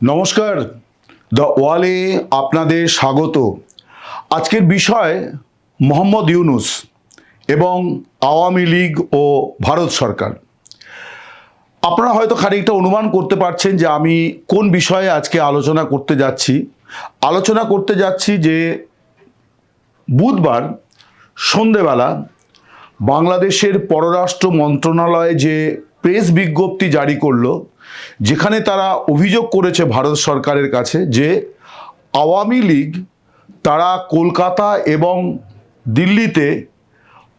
নমস্কার। দ্য ওয়ালে আপনাদের স্বাগত। আজকের বিষয় মোহাম্মদ ইউনুস এবং আওয়ামী লীগ ও ভারত সরকার। আপনারা হয়তো খানিকটা অনুমান করতে পারছেন যে আমি কোন বিষয়ে আজকে আলোচনা করতে যাচ্ছি। আলোচনা করতে যাচ্ছি যে বুধবার সন্ধেবেলা বাংলাদেশের পররাষ্ট্র মন্ত্রণালয় যে প্রেস বিজ্ঞপ্তি জারি করল যেখানে তারা অভিযোগ করেছে ভারত সরকারের কাছে যে আওয়ামী লীগ, তারা কলকাতা এবং দিল্লিতে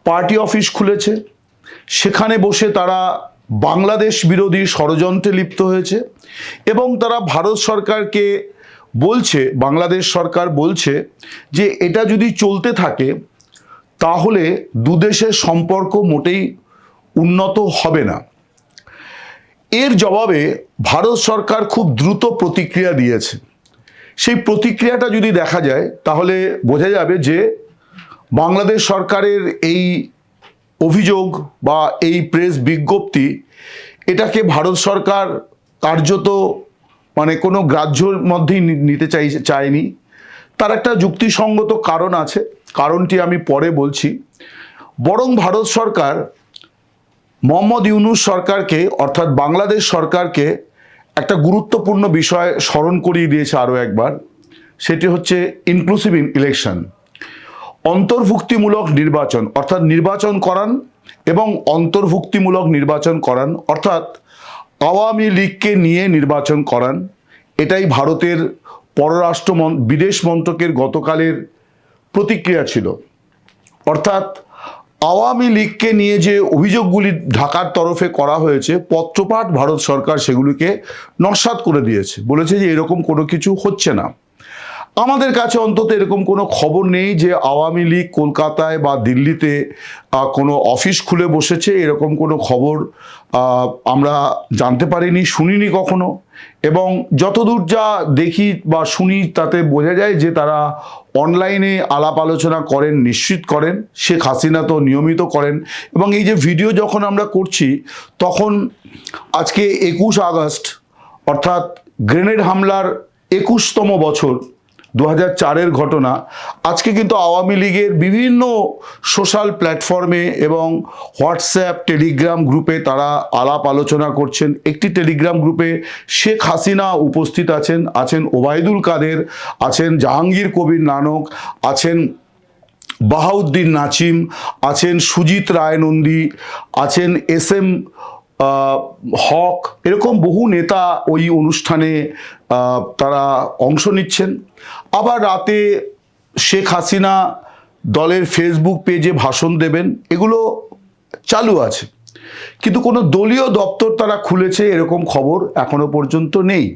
পার্টি অফিস খুলেছে। সেখানে বসে তারা বাংলাদেশ বিরোধী ষড়যন্ত্রে লিপ্ত হয়েছে এবং তারা ভারত সরকারকে বলছে, বাংলাদেশ সরকার বলছে যে এটা যদি চলতে থাকে, তাহলে দুদেশের সম্পর্ক মোটেই উন্নত হবে না। এর জবাবে ভারত সরকার খুব দ্রুত প্রতিক্রিয়া দিয়েছে। সেই প্রতিক্রিয়াটা যদি দেখা যায়, তাহলে বোঝা যাবে যে বাংলাদেশ সরকারের এই অভিযোগ বা এই প্রেস বিজ্ঞপ্তি, এটাকে ভারত সরকার কার্যত মানে কোনো গ্রাহ্যর মধ্যেই নিতে চাই, চায়নি। তার একটা যুক্তিসঙ্গত কারণ আছে। কারণটি আমি পরে বলছি। বরং ভারত সরকার মোহাম্মদ ইউনুস সরকারকে, অর্থাৎ বাংলাদেশ সরকারকে একটা গুরুত্বপূর্ণ বিষয় স্মরণ করিয়ে দিয়েছে আরও একবার। সেটি হচ্ছে ইনক্লুসিভ ইলেকশন অন্তর্ভুক্তিমূলক নির্বাচন, অর্থাৎ নির্বাচন করান এবং অন্তর্ভুক্তিমূলক নির্বাচন করান, অর্থাৎ আওয়ামী লীগকে নিয়ে নির্বাচন করান। এটাই ভারতের পররাষ্ট্র বিদেশ মন্ত্রকের গতকালের প্রতিক্রিয়া ছিল। অর্থাৎ আওয়ামী লীগকে নিয়ে যে অভিযোগগুলি ঢাকার তরফে করা হয়েছে, পত্রপাঠ ভারত সরকার সেগুলিকে নস্বাত করে দিয়েছে। বলেছে যে এরকম কোনো কিছু হচ্ছে না। আমাদের কাছে অন্তত এরকম কোনো খবর নেই যে আওয়ামী লীগ কলকাতায় বা দিল্লিতে কোনো অফিস খুলে বসেছে। এরকম কোনো খবর আমরা জানতে পারিনি, শুনিনি কখনো। এবং যতদূর যা দেখি বা শুনি তাতে বোঝা যায় যে তারা অনলাইনে আলাপ আলোচনা করেন, নিশ্চিত করেন। শেখ হাসিনা তো নিয়মিত করেন। এবং এই যে ভিডিও যখন আমরা করছি, তখন আজকে একুশ আগস্ট, অর্থাৎ গ্রেনেড হামলার একুশতম বছর দু চারের ঘটনা। আজকে কিন্তু আওয়ামী লীগের বিভিন্ন সোশ্যাল প্ল্যাটফর্মে এবং হোয়াটসঅ্যাপ, টেলিগ্রাম গ্রুপে তারা আলাপ আলোচনা করছেন। একটি টেলিগ্রাম গ্রুপে শেখ হাসিনা উপস্থিত আছেন আছেন ওবায়দুল কাদের, আছেন জাহাঙ্গীর কবির নানক, আছেন বাহাউদ্দিন নাচিম আছেন সুজিত রায়নন্দী, আছেন এস এম হক, এরকম বহু নেতা ওই অনুষ্ঠানে তারা অংশ নিচ্ছেন। আবার রাতে শেখ হাসিনা দলের ফেসবুক পেজে ভাষণ দেবেন, এগুলো চালু আছে। কিন্তু কোনো দলীয় দপ্তর তারা খুলেছে, এরকম খবর এখনও পর্যন্ত নেই।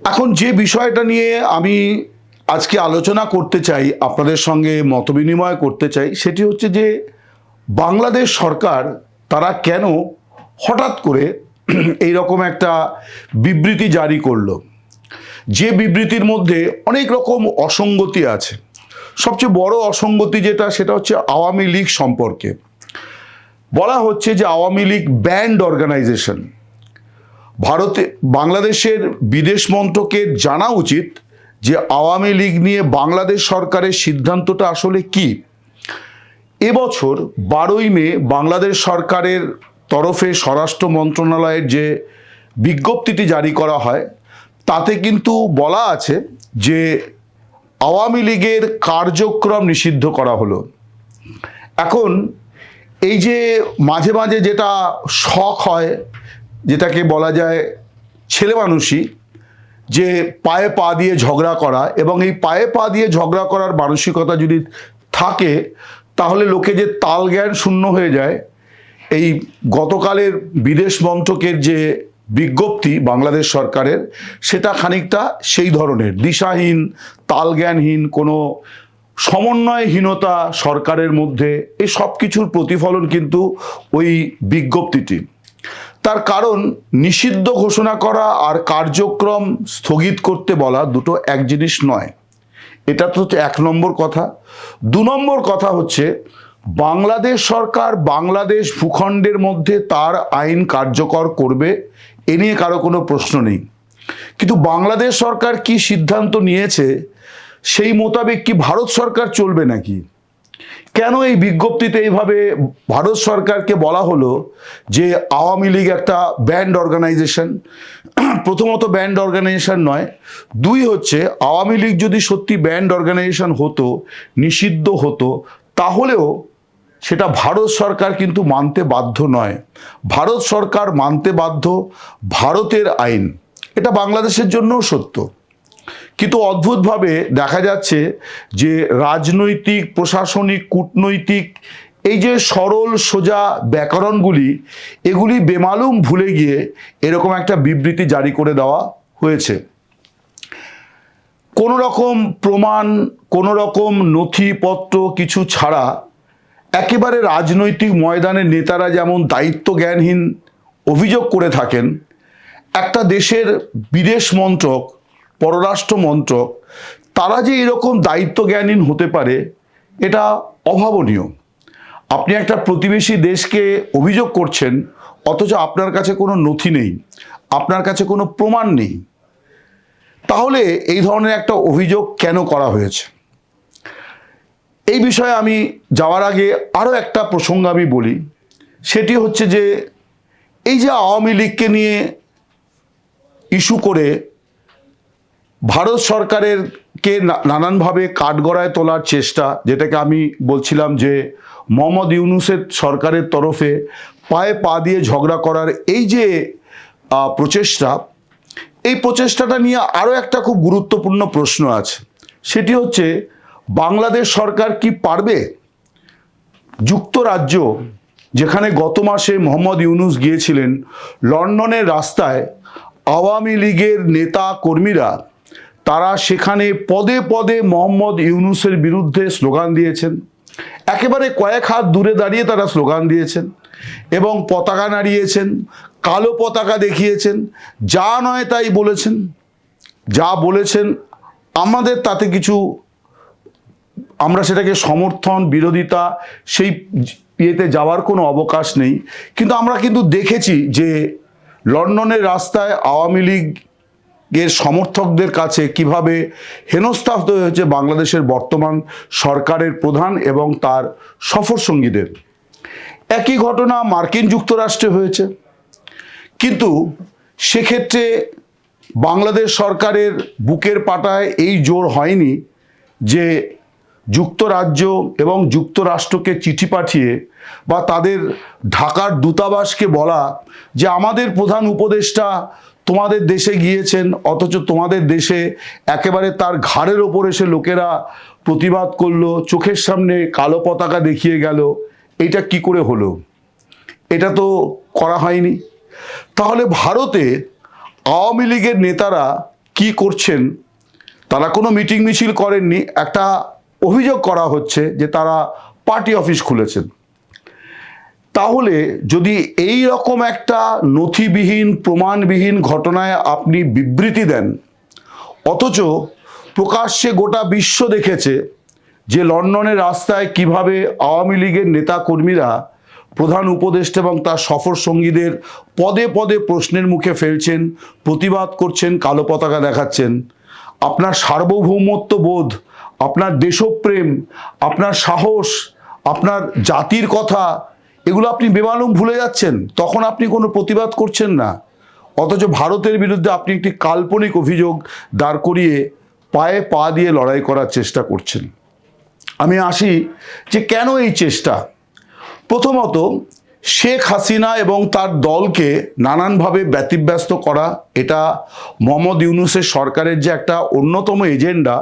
এখন যে বিষয়টা নিয়ে আমি আজকে আলোচনা করতে চাই, আপনাদের সঙ্গে মতবিনিময় করতে চাই, সেটি হচ্ছে যে বাংলাদেশ সরকার তারা কেন হঠাৎ করে এই রকম একটা বিবৃতি জারি করল? যে বিবৃতির মধ্যে অনেক রকম অসঙ্গতি আছে। সবচেয়ে বড় অসঙ্গতি যেটা, সেটা হচ্ছে আওয়ামী লীগ সম্পর্কে। বলা হচ্ছে যে আওয়ামী লীগ ব্যান্ড অর্গানাইজেশন। ভারতে, বাংলাদেশের বিদেশ মন্ত্রকের জানা উচিত যে আওয়ামী লীগ নিয়ে বাংলাদেশ সরকারের সিদ্ধান্তটা আসলে কি। এবছর বারোই মে বাংলাদেশ সরকারের তরফে স্বরাষ্ট্র মন্ত্রণালয়ের যে বিজ্ঞপ্তিটি জারি করা হয়, তাতে কিন্তু বলা আছে যে আওয়ামী লীগের কার্যক্রম নিষিদ্ধ করা হলো। এখন এই যে মাঝে মাঝে যেটা শখ হয়, যেটাকে বলা যায় ছেলে মানুষই, যে পায়ে পা দিয়ে ঝগড়া করা এবং এই পায়ে পা দিয়ে ঝগড়া করার মানসিকতা যদি থাকে তাহলে লোকে যে তাল জ্ঞান শূন্য হয়ে যায়, এই গতকালের বিদেশ মন্ত্রকের যে বিজ্ঞপ্তি বাংলাদেশ সরকারের, সেটা খানিকটা সেই ধরনের। দিশাহীন তালজ্ঞানহীন কোনো সমন্বয়হীনতা সরকারের মধ্যে এই সব কিছুর প্রতিফলন কিন্তু ওই বিজ্ঞপ্তিটি। তার কারণ, নিষিদ্ধ ঘোষণা করা আর কার্যক্রম স্থগিত করতে বলা দুটো এক জিনিস নয়। এটা তো হচ্ছে এক নম্বর কথা। দু নম্বর কথা হচ্ছে, বাংলাদেশ সরকার বাংলাদেশ ভূখণ্ডের মধ্যে তার আইন কার্যকর করবে, এ নিয়ে কারও কোনো প্রশ্ন নেই। কিন্তু বাংলাদেশ সরকার কি সিদ্ধান্ত নিয়েছে, সেই মোতাবেক কি ভারত সরকার চলবে নাকি? কেন এই বিজ্ঞপ্তিতে এইভাবে ভারত সরকারকে বলা হলো যে আওয়ামী লীগ একটা ব্যান্ড অর্গানাইজেশন প্রথমত ব্যান্ড অর্গানাইজেশন নয়। দুই হচ্ছে, আওয়ামী লীগ যদি সত্যি ব্যান্ড অর্গানাইজেশন হতো, নিষিদ্ধ হতো, তাহলেও সেটা ভারত সরকার কিন্তু মানতে বাধ্য নয়। ভারত সরকার মানতে বাধ্য ভারতের আইন। এটা বাংলাদেশের জন্যও সত্য। কিন্তু অদ্ভুতভাবে দেখা যাচ্ছে যে রাজনৈতিক, প্রশাসনিক, কূটনৈতিক এই যে সরল সোজা ব্যাকরণগুলি, এগুলি বেমালুম ভুলে গিয়ে এরকম একটা বিবৃতি জারি করে দেওয়া হয়েছে। কোনো রকম প্রমাণ কোনো রকম নথিপত্র কিছু ছাড়া একেবারে রাজনৈতিক ময়দানের নেতারা যেমন দায়িত্ব জ্ঞানহীন অভিযোগ করে থাকেন, একটা দেশের বিদেশ মন্ত্রক, পররাষ্ট্র মন্ত্রক, তারা যে এরকম দায়িত্ব জ্ঞানহীন হতে পারে, এটা অভাবনীয়। আপনি একটা প্রতিবেশী দেশকে অভিযোগ করছেন, অথচ আপনার কাছে কোনো নথি নেই, আপনার কাছে কোনো প্রমাণ নেই। তাহলে এই ধরনের একটা অভিযোগ কেন করা হয়েছে? এই বিষয়ে আমি যাওয়ার আগে আরও একটা প্রসঙ্গ আমি বলি। সেটি হচ্ছে যে, এই যে আওয়ামী লীগকে নিয়ে ইস্যু করে ভারত সরকারের কে নানানভাবে কাঠগড়ায় তোলার চেষ্টা, যেটাকে আমি বলছিলাম যে মোহাম্মদ ইউনুসের সরকারের তরফে পায়ে পা দিয়ে ঝগড়া করার এই যে প্রচেষ্টা, এই প্রচেষ্টাটা নিয়ে আরও একটা খুব গুরুত্বপূর্ণ প্রশ্ন আছে। সেটি হচ্ছে, বাংলাদেশ সরকার কি পারবে? যুক্তরাজ্য, যেখানে গত মাসে মোহাম্মদ ইউনুস গিয়েছিলেন, লন্ডনের রাস্তায় আওয়ামী লীগের নেতা কর্মীরা তারা সেখানে পদে পদে মোহাম্মদ ইউনুসের বিরুদ্ধে স্লোগান দিয়েছেন। একেবারে কয়েক হাত দূরে দাঁড়িয়ে তারা স্লোগান দিয়েছেন এবং পতাকা নাড়িয়েছেন, কালো পতাকা দেখিয়েছেন, যা নয় তাই বলেছেন। যা বলেছেন আমাদের তাতে কিছু, আমরা সেটাকে সমর্থন, বিরোধিতা, সেই ইয়েতে যাওয়ার কোনো অবকাশ নেই। কিন্তু আমরা কিন্তু দেখেছি যে লন্ডনের রাস্তায় আওয়ামী লীগের সমর্থকদের কাছে কীভাবে হেনস্থা হতে হয়েছে বাংলাদেশের বর্তমান সরকারের প্রধান এবং তার সফর সঙ্গীদের? একই ঘটনা মার্কিন যুক্তরাষ্ট্রে হয়েছে। কিন্তু সেক্ষেত্রে বাংলাদেশ সরকারের বুকের পাটায় এই জোর হয়নি যে যুক্তরাজ্য এবং যুক্তরাষ্ট্রকে চিঠি পাঠিয়ে বা তাদের ঢাকার দূতাবাসকে বলা যে আমাদের প্রধান উপদেষ্টা তোমাদের দেশে গিয়েছেন, অথচ তোমাদের দেশে একেবারে তার ঘাড়ের ওপর এসে লোকেরা প্রতিবাদ করল, চোখের সামনে কালো পতাকা দেখিয়ে গেল। এটা কি করে হলো? এটা তো করা হয়নি। তাহলে ভারতে আওয়ামী লীগের নেতারা কি করছেন? তারা কোনো মিটিং মিছিল করেননি। একটা অভিযোগ করা হচ্ছে যে তারা পার্টি অফিস খুলেছেন। তাহলে যদি এই রকম একটা নথিবিহীন, প্রমাণবিহীন ঘটনায় আপনি বিবৃতি দেন, অথচ প্রকাশ্যে গোটা বিশ্ব দেখেছে যে লন্ডনের রাস্তায় কীভাবে আওয়ামী লীগের নেতা কর্মীরা প্রধান উপদেষ্টা এবং তার সফর সঙ্গীদের পদে পদে প্রশ্নের মুখে ফেলছেন, প্রতিবাদ করছেন, কালো পতাকা দেখাচ্ছেন। আপনার সার্বভৌমত্ব বোধ, আপনার দেশপ্রেম, আপনার সাহস, আপনার জাতির কথা এগুলো আপনি বেমালুম ভুলে যাচ্ছেন, তখন আপনি কোনো প্রতিবাদ করছেন না। অথচ ভারতের বিরুদ্ধে আপনি একটি কাল্পনিক অভিযোগ দাঁড় করিয়ে পায়ে পা দিয়ে লড়াই করার চেষ্টা করছেন। আমি আসি যে কেন এই চেষ্টা? প্রথমত, শেখ হাসিনা এবং তার দলকে নানানভাবে ব্যতিব্যস্ত করা, এটা মোহাম্মদ ইউনুসের সরকারের যে একটা অন্যতম এজেন্ডা,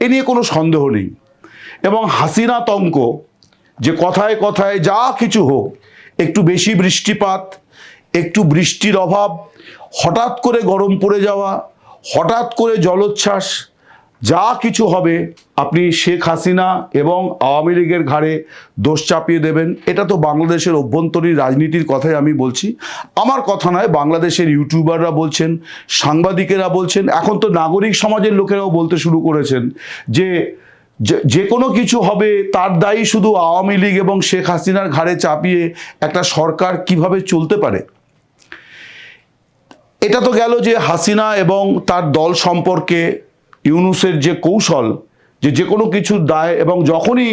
এ নিয়ে কোনো সন্দেহ নেই। এবং হাসিনা তঙ্ক যে কথায় কথায় যা কিছু হোক, একটু বেশি বৃষ্টিপাত, একটু বৃষ্টির অভাব, হঠাৎ করে গরম পড়ে যাওয়া, হঠাৎ করে জলোচ্ছ্বাস, যা কিছু হবে, আপনি শেখ হাসিনা এবং আওয়ামী লীগের ঘাড়ে দোষ চাপিয়ে দেবেন। এটা তো বাংলাদেশের অভ্যন্তরীণ রাজনীতির কথাই আমি বলছি। আমার কথা নয়, বাংলাদেশের ইউটিউবাররা বলছেন, সাংবাদিকেরা বলছেন, এখন তো নাগরিক সমাজের লোকেরাও বলতে শুরু করেছেন যে যে- কোনো কিছু হবে, তার দায়ী শুধু আওয়ামী লীগ এবং শেখ হাসিনার ঘাড়ে চাপিয়ে একটা সরকার কীভাবে চলতে পারে? এটা তো গেল যে হাসিনা এবং তার দল সম্পর্কে ইউনুসের যে কৌশল যে যে কোনো কিছু দায় এবং যখনই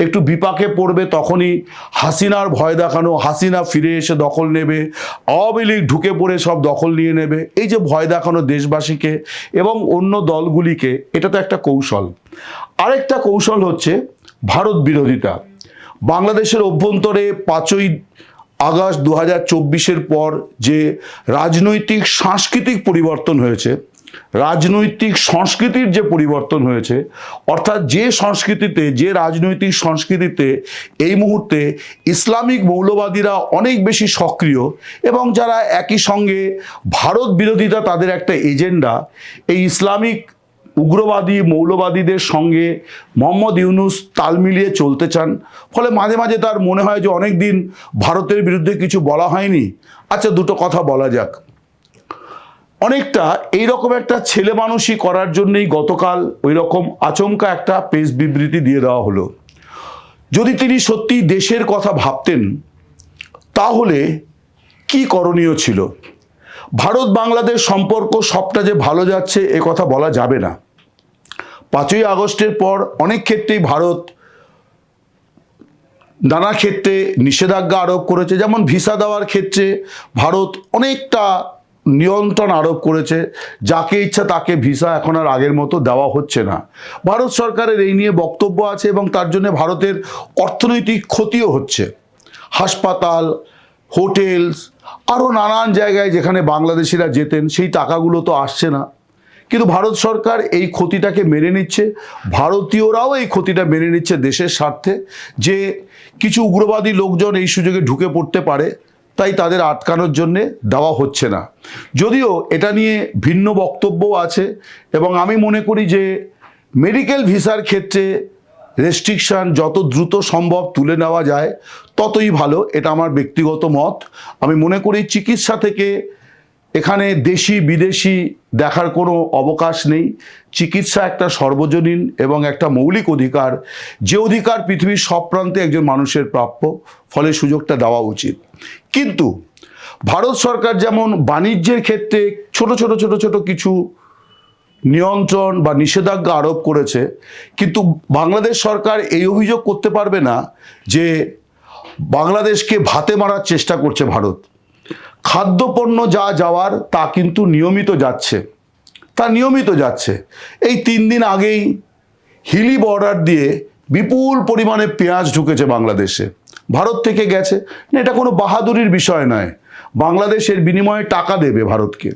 একটু বিপাকে পড়বে তখনই হাসিনার ভয় দেখানো, হাসিনা ফিরে এসে দখল নেবে, আওয়ামী লীগ ঢুকে পড়ে সব দখল নিয়ে নেবে, এই যে ভয় দেখানো দেশবাসীকে এবং অন্য দলগুলিকে, এটা তো একটা কৌশল। আরেকটা কৌশল হচ্ছে ভারত বিরোধিতা। বাংলাদেশের অভ্যন্তরে পাঁচই আগস্ট দু হাজার পর যে রাজনৈতিক, সাংস্কৃতিক পরিবর্তন হয়েছে রাজনৈতিক সংস্কৃতির যে পরিবর্তন হয়েছে, অর্থাৎ যে সংস্কৃতিতে, যে রাজনৈতিক সংস্কৃতিতে এই মুহূর্তে ইসলামিক মৌলবাদীরা অনেক বেশি সক্রিয় এবং যারা একই সঙ্গে ভারত বিরোধিতা তাদের একটা এজেন্ডা, এই ইসলামিক উগ্রবাদী মৌলবাদীদের সঙ্গে মোহাম্মদ ইউনুস তাল মিলিয়ে চলতে চান। ফলে মাঝে মাঝে তার মনে হয় যে অনেক দিন ভারতের বিরুদ্ধে কিছু বলা হয়নি। আচ্ছা দুটো কথা বলা যাক। অনেকটা এইরকম একটা ছেলে মানুষই করার জন্যই গতকাল ওই রকম আচমকা একটা প্রেস বিবৃতি দিয়ে দেওয়া হলো। যদি তিনি সত্যি দেশের কথা ভাবতেন, তাহলে কি করণীয় ছিল? ভারত বাংলাদেশ সম্পর্ক সবটা যে ভালো যাচ্ছে, এ কথা বলা যাবে না। পাঁচই আগস্টের পর অনেক ক্ষেত্রেই ভারত নানা ক্ষেত্রে নিষেধাজ্ঞা আরোপ করেছে, যেমন ভিসা দেওয়ার ক্ষেত্রে ভারত অনেকটা নিয়ন্ত্রণ আরোপ করেছে। যাকে ইচ্ছা তাকে ভিসা এখন আর আগের মতো দেওয়া হচ্ছে না। ভারত সরকারের এই নিয়ে বক্তব্য আছে এবং তার জন্য ভারতের অর্থনৈতিক ক্ষতিও হচ্ছে। হাসপাতাল, হোটেলস আরও নানান জায়গায় যেখানে বাংলাদেশিরা যেতেন, সেই টাকাগুলো তো আসছে না। কিন্তু ভারত সরকার এই ক্ষতিটাকে মেনে নিচ্ছে। ভারতীয়রাও এই ক্ষতিটা মেনে নিচ্ছে দেশের স্বার্থে। যে কিছু উগ্রবাদী লোকজন এই সুযোগে ঢুকে পড়তে পারে তাই তাদের আটকানোর জন্যে দেওয়া হচ্ছে না। যদিও এটা নিয়ে ভিন্ন বক্তব্যও আছে এবং আমি মনে করি যে মেডিকেল ভিসার ক্ষেত্রে রেস্ট্রিকশান যত দ্রুত সম্ভব তুলে নেওয়া যায়, ততই ভালো। এটা আমার ব্যক্তিগত মত। আমি মনে করি চিকিৎসা থেকে এখানে দেশি বিদেশি দেখার কোনো অবকাশ নেই। চিকিৎসা একটা সর্বজনীন এবং একটা মৌলিক অধিকার। যে অধিকার পৃথিবীর সব প্রান্তে একজন মানুষের প্রাপ্য, ফলে সুযোগটা দেওয়া উচিত। কিন্তু ভারত সরকার যেমন বাণিজ্যের ক্ষেত্রে ছোট ছোট ছোট ছোট কিছু নিয়ন্ত্রণ বা নিষেধাজ্ঞা আরোপ করেছে, কিন্তু বাংলাদেশ সরকার এই অভিযোগ করতে পারবে না যে বাংলাদেশকে ভাতে মারার চেষ্টা করছে ভারত। খাদ্যপণ্য যা যাওয়ার তা কিন্তু নিয়মিত যাচ্ছে। তা নিয়মিত যাচ্ছে। এই তিন দিন আগেই হিলি বর্ডার দিয়ে বিপুল পরিমাণে পেঁয়াজ ঢুকেছে বাংলাদেশে। ভারত থেকে গেছে। না, এটা কোনো বাহাদুরির বিষয় নয়। বাংলাদেশের বিনিময়ে টাকা দেবে ভারতকে।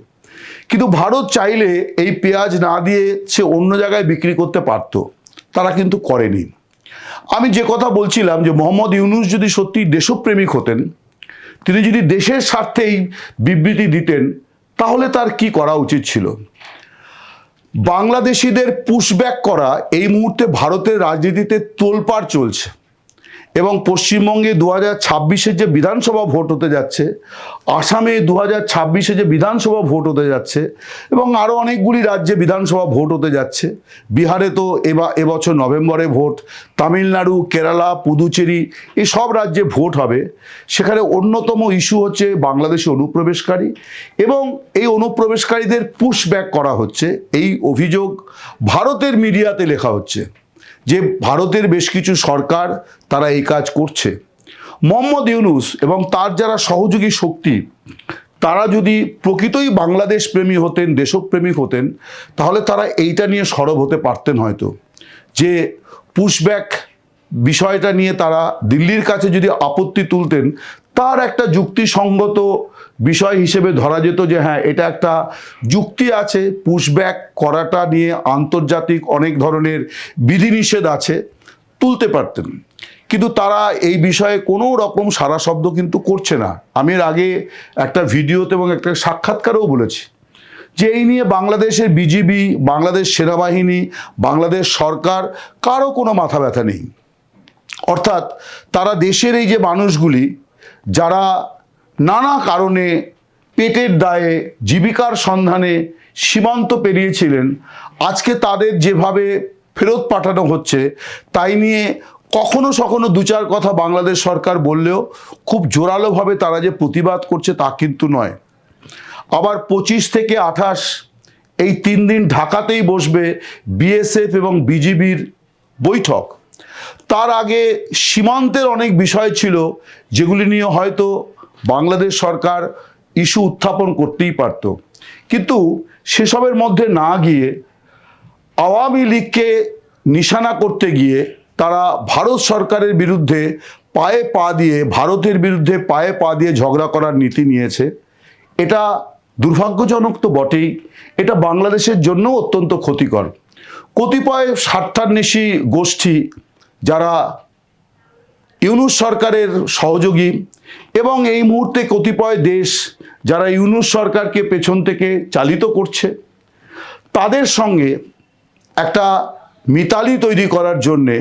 কিন্তু ভারত চাইলে এই পেঁয়াজ না দিয়ে সে অন্য জায়গায় বিক্রি করতে পারত। তারা কিন্তু করেনি। আমি যে কথা বলছিলাম যে মোহাম্মদ ইউনুস যদি সত্যি দেশপ্রেমিক হতেন তিনি যদি দেশের স্বার্থেই বিবৃতি দিতেন, তাহলে তার কি করা উচিত ছিল? বাংলাদেশিদের পুশব্যাক করা এই মুহূর্তে ভারতের রাজনীতিতে তোলপাড় চলছে। এবং পশ্চিমবঙ্গে দু হাজার ছাব্বিশের যে বিধানসভা ভোট হতে যাচ্ছে, আসামে দু হাজার ছাব্বিশে যে বিধানসভা ভোট হতে যাচ্ছে, এবং আরও অনেকগুলি রাজ্যে বিধানসভা ভোট হতে যাচ্ছে। বিহারে তো এবার এবছর নভেম্বরে ভোট, তামিলনাড়ু, কেরালা, পুদুচেরি এই সব রাজ্যে ভোট হবে। সেখানে অন্যতম ইস্যু হচ্ছে বাংলাদেশে অনুপ্রবেশকারী, এবং এই অনুপ্রবেশকারীদের পুশব্যাক করা হচ্ছে। এই অভিযোগ ভারতের মিডিয়াতে লেখা হচ্ছে। যে ভারতের বেশ কিছু সরকার তারা এই কাজ করছে। মোহাম্মদ ইউনুস এবং তার যারা সহযোগী শক্তি, তারা যদি প্রকৃতই বাংলাদেশ প্রেমী হতেন, দেশপ্রেমিক হতেন, তাহলে তারা এইটা নিয়ে সরব হতে পারতেন হয়তো। যে পুশব্যাক বিষয়টা নিয়ে তারা দিল্লির কাছে যদি আপত্তি তুলতেন তার একটা যুক্তিসঙ্গত বিষয় হিসেবে ধরা যেত যে হ্যাঁ এটা একটা যুক্তি আছে পুশব্যাক করাটা নিয়ে আন্তর্জাতিক অনেক ধরনের বিধিনিষেধ আছে, তুলতে পারতেন। কিন্তু তারা এই বিষয়ে কোনো রকম সারা শব্দ কিন্তু করছে না। আমি এর আগে একটা ভিডিওতে এবং একটা সাক্ষাৎকারেও বলেছি যে এই নিয়ে বাংলাদেশের বিজিবি, বাংলাদেশ সেনাবাহিনী, বাংলাদেশ সরকার কারও কোনো মাথা ব্যথা নেই। অর্থাৎ তারা দেশের এই যে মানুষগুলি যারা নানা কারণে পেটের দায়ে জীবিকার সন্ধানে সীমান্ত পেরিয়েছিলেন, আজকে তাদের যেভাবে ফেরত পাঠানো হচ্ছে, তাই নিয়ে কখনো সখনো দু চার কথা বাংলাদেশ সরকার বললেও খুব জোরালোভাবে তারা যে প্রতিবাদ করছে তা কিন্তু নয়। আবার পঁচিশ থেকে আঠাশ এই তিন দিন ঢাকাতেই বসবে বিএসএফ এবং বিজিবির বৈঠক। তার আগে সীমান্তের অনেক বিষয় ছিল, যেগুলি নিয়ে হয়তো বাংলাদেশ সরকার ইস্যু উত্থাপন করতেই পারত। কিন্তু সেসবের মধ্যে না গিয়ে আওয়ামী লীগকে নিশানা করতে গিয়ে তারা ভারত সরকারের বিরুদ্ধে পায়ে পা দিয়ে, ভারতের বিরুদ্ধে পায়ে পা দিয়ে ঝগড়া করার নীতি নিয়েছে। এটা দুর্ভাগ্যজনক তো বটেই। এটা বাংলাদেশের জন্য অত্যন্ত ক্ষতিকর। কতিপয় স্বার্থান্বেষী গোষ্ঠী যারা ইউনুস সরকারের সহযোগী এবং এই মুহূর্তে কতিপয় দেশ যারা ইউনুস সরকারকে পেছন থেকে চালিত করছে, তাদের সঙ্গে একটা মিতালি তৈরি করার জন্যে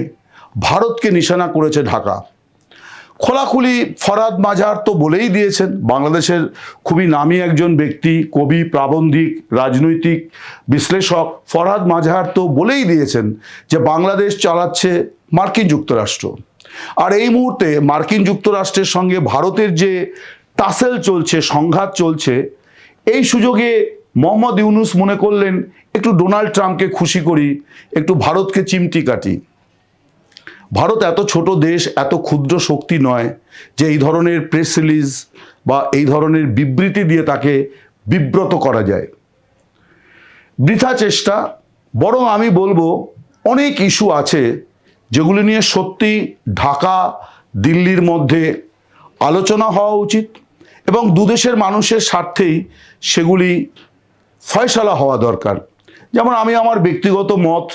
ভারতকে নিশানা করেছে ঢাকা। খোলাখুলি ফরাদ মাজার তো বলেই দিয়েছেন, বাংলাদেশের খুবই নামী একজন ব্যক্তি, কবি, প্রাবন্ধিক, রাজনৈতিক বিশ্লেষক ফরহাদ মাজাহার তো বলেই দিয়েছেন যে বাংলাদেশ চালাচ্ছে মার্কিন যুক্তরাষ্ট্র। আর এই মুহূর্তে মার্কিন যুক্তরাষ্ট্রের সঙ্গে ভারতের যে টাসেল চলছে, সংঘাত চলছে, এই সুযোগে মোহাম্মদ ইউনুস মনে করলেন, একটু ডোনাল্ড ট্রাম্পকে খুশি করি, একটু ভারতকে চিমটি কাটি। ভারত এত ছোট দেশ, এত ক্ষুদ্র শক্তি নয় যে এই ধরনের প্রেস রিলিজ বা এই ধরনের বিবৃতি দিয়ে তাকে বিব্রত করা যায়। বৃথা চেষ্টা, বরং আমি বলব, অনেক ইস্যু আছে যেগুলি নিয়ে সত্যি ঢাকা, দিল্লির মধ্যে আলোচনা হওয়া উচিত এবং দুদেশের মানুষের স্বার্থেই সেগুলি ফয়সালা হওয়া দরকার। যেমন আমি আমার ব্যক্তিগত মত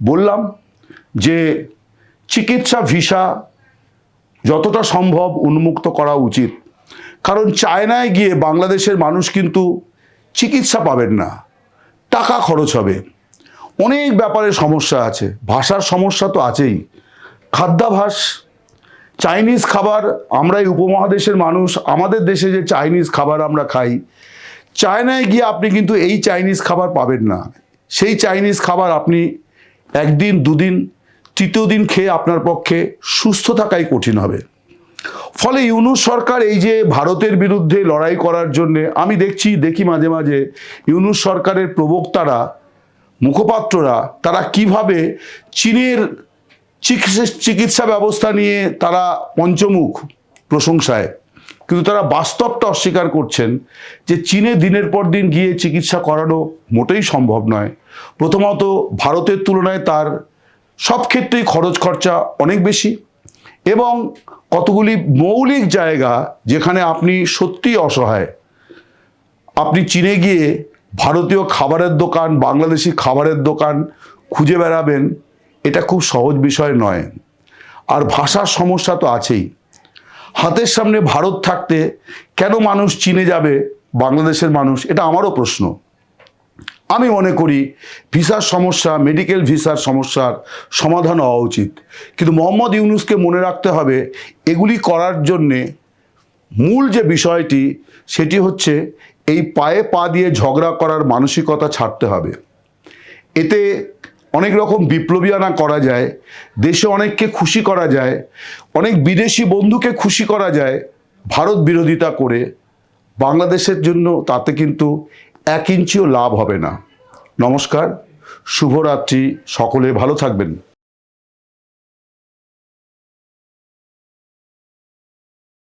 বললাম যে চিকিৎসা ভিসা যতটা সম্ভব উন্মুক্ত করা উচিত। কারণ চায়নায় গিয়ে বাংলাদেশের মানুষ কিন্তু চিকিৎসা পাবেন না, টাকা খরচ হবে। অনেক ব্যাপারে সমস্যা আছে, ভাষার সমস্যা তো আছেই। খাদ্যাভাস, চাইনিজ খাবার আমরা এই উপমহাদেশের মানুষ, আমাদের দেশে যে চাইনিজ খাবার আমরা খাই, চায়নায় গিয়ে আপনি কিন্তু এই চাইনিজ খাবার পাবেন না। সেই চাইনিজ খাবার আপনি একদিন, দুদিন, তৃতীয় দিন খেয়ে আপনার পক্ষে সুস্থ থাকাই কঠিন হবে। ফলে ইউনুস সরকার এই যে ভারতের বিরুদ্ধে লড়াই করার জন্যে, আমি দেখছি, দেখি মাঝে মাঝে ইউনুস সরকারের প্রবক্তারা মুখপাত্ররা তারা কীভাবে চীনের চিকিৎসা ব্যবস্থা নিয়ে তারা পঞ্চমুখ প্রশংসায়। কিন্তু তারা বাস্তবটা অস্বীকার করছেন যে চীনে দিনের পর দিন গিয়ে চিকিৎসা করানো মোটেই সম্ভব নয়। প্রথমত ভারতের তুলনায় তার সব ক্ষেত্রেই খরচ খরচা অনেক বেশি এবং কতগুলি মৌলিক জায়গা যেখানে আপনি সত্যিই অসহায়। আপনি চীনে গিয়ে ভারতীয় খাবারের দোকান, বাংলাদেশি খাবারের দোকান খুঁজে বেড়াবেন, এটা খুব সহজ বিষয় নয়। আর ভাষার সমস্যা তো আছেই। হাতের সামনে ভারত থাকতে কেন মানুষ চিনে যাবে, বাংলাদেশের মানুষ, এটা আমারও প্রশ্ন। আমি মনে করি ভিসার সমস্যা, মেডিকেল ভিসার সমস্যার সমাধান হওয়া উচিত। কিন্তু মোহাম্মদ ইউনুসকে মনে রাখতে হবে, এগুলি করার জন্যে মূল যে বিষয়টি, সেটি হচ্ছে এই পায়ে পা দিয়ে ঝগড়া করার মানসিকতা ছাড়তে হবে। এতে অনেক রকম বিপ্লবী আনা করা যায়, দেশে অনেককে খুশি করা যায়, অনেক বিদেশি বন্ধুকে খুশি করা যায়, ভারত বিরোধিতা করে বাংলাদেশের জন্য তাতে কিন্তু এক ইঞ্চিও লাভ হবে না। নমস্কার, শুভরাত্রি, সকলে ভালো থাকবেন।